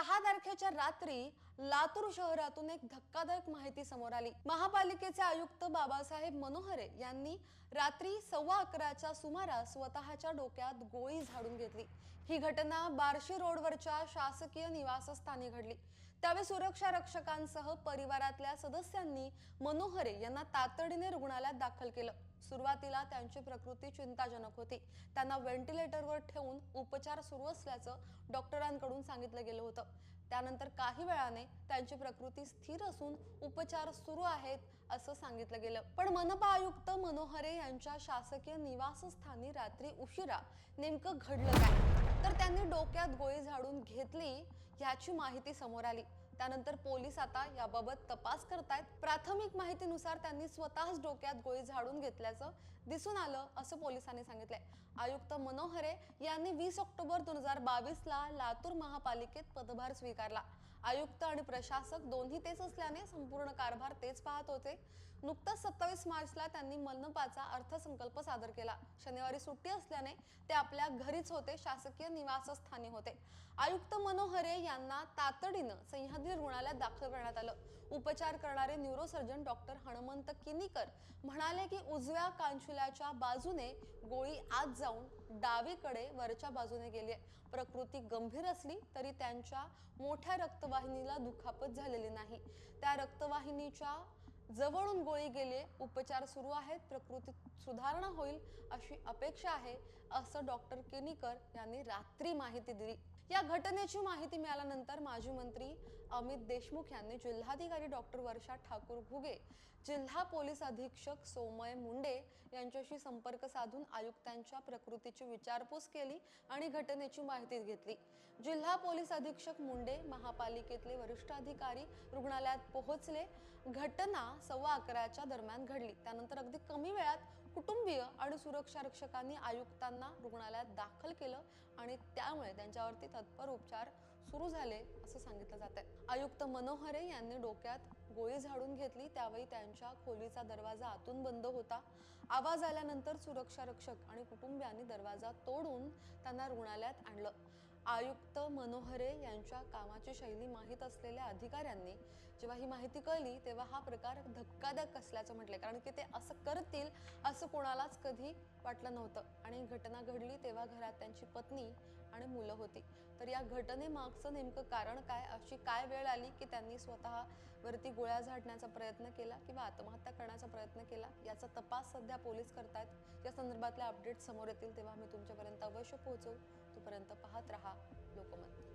सहा तारखेच्या रात्री लातूर शहरातून एक धक्कादायक माहिती समोर आली. महापालिकेचे आयुक्त बाबासाहेब मनोहरे यांनी रात्री सव्वा अकराच्या सुमारास स्वतःच्या डोक्यात गोळी झाडून घेतली. ही घटना बार्शी रोडवरच्या शासकीय निवासस्थानी घडली. त्यावेळी सुरक्षा रक्षकांसह परिवारातल्या सदस्यांनी मनोहरे यांना तातडीने रुग्णालयात दाखल केलं. सुरुवातीला त्यांची प्रकृती चिंताजनक होती. त्यांना व्हेंटिलेटरवर ठेवून उपचार सुरू असल्याचं डॉक्टरांकडून सांगितलं गेलं होतं. त्यानंतर काही वेळाने त्यांची प्रकृती स्थिर असून उपचार सुरू आहेत असं सांगितलं गेलं. पण मनपा आयुक्त मनोहरे यांच्या शासकीय निवासस्थानी रात्री उशिरा नेमकं घडलं काय? तर त्यांनी डोक्यात गोळी झाडून घेतली याची माहिती समोर आली. त्यानंतर पोलीस आता याबाबत तपास करतायत. प्राथमिक माहितीनुसार त्यांनी स्वतःच डोक्यात गोळी झाडून घेतल्याचं दिसून आलं असं पोलिसांनी सांगितलंय. आयुक्त मनोहरे यांनी वीस ऑक्टोबर दोन हजार बावीस ला लातूर महापालिकेत पदभार स्वीकारला. आयुक्त आणि प्रशासक दोन्ही तेच असल्याने संपूर्ण कारभार तेच पाहत होते. नुकताच सत्तावीस मार्चला त्यांनी मनपाचा अर्थसंकल्प सादर केला. शनिवारी सुट्टी असल्याने ते आपल्या घरीच होते शासकीय निवासस्थानी होते. आयुक्त मनोहरे यांना तातडीनं सह्याद्री रुग्णालयात दाखल करण्यात आलं. उपचार करणारे न्यूरोसर्जन डॉक्टर हनुमंत किनीकर म्हणाले की उजव्या कांचुल्याच्या बाजूने गोळी आत जाऊन डावीकडे वरच्या बाजूने गेली आहे. प्रकृती गंभीर असली तरी त्यांच्या मोठ्या रक्तवाहिनीला दुखापत झालेली नाही. त्या रक्तवाहिनीच्या जवळून गोळी गेली उपचार सुरू आहेत. प्रकृतीत सुधारणा होईल अशी अपेक्षा आहे असं डॉक्टर केनीकर यांनी रात्री माहिती दिली. या घटनेची माहिती मिळाल्यानंतर माजी मंत्री अमित देशमुख यांनी जिल्हाधिकारी डॉक्टर वर्षा ठाकूर घुगे जिल्हा पोलीस अधीक्षक सोमय मुंडे यांच्याशी संपर्क साधून आयुक्तांच्या प्रकृतीची विचारपूस केली आणि घटनेची माहिती घेतली. जिल्हा पोलीस अधीक्षक मुंडे महापालिकेतले वरिष्ठ अधिकारी रुग्णालयात पोहोचले. घटना सव्वा अकराच्या दरम्यान घडली. त्यानंतर अगदी कमी वेळात कुटुंबीय आणि सुरक्षा रक्षकांनी आयुक्तांना रुग्णालयात दाखल केलं आणि त्यामुळे त्यांच्यावरती तत्पर उपचार सुरू झाले असं सांगितलं जात आहे आयुक्त मनोहरे यांनी डोक्यात गोळी झाडून घेतली. त्यावेळी त्यांच्या खोलीचा दरवाजा आतून बंद होता. आवाज आल्यानंतर सुरक्षा रक्षक आणि कुटुंबियांनी दरवाजा तोडून त्यांना रुग्णालयात आणलं. आयुक्त मनोहरे यांच्या कामाची शैली माहीत असलेल्या अधिकाऱ्यांनी जेव्हा ही माहिती कळली तेव्हा हा प्रकार धक्कादायक असल्याचं म्हटलं कारण की ते असं करतील असं कोणालाच कधी वाटलं नव्हतं. आणि घटना घडली तेव्हा घरात त्यांची पत्नी आणि मुलं होती. तर या घटनेमागचं नेमकं कारण काय? अशी काय वेळ आली की त्यांनी स्वतः वरती गोळ्या झाडण्याचा प्रयत्न केला किंवा आत्महत्या करण्याचा प्रयत्न केला? याचा तपास सध्या पोलीस करतायत. या संदर्भातल्या अपडेट समोर येतील तेव्हा मी तुमच्यापर्यंत अवश्य पोहोचवू. तोपर्यंत पाहत रहा लोकमत.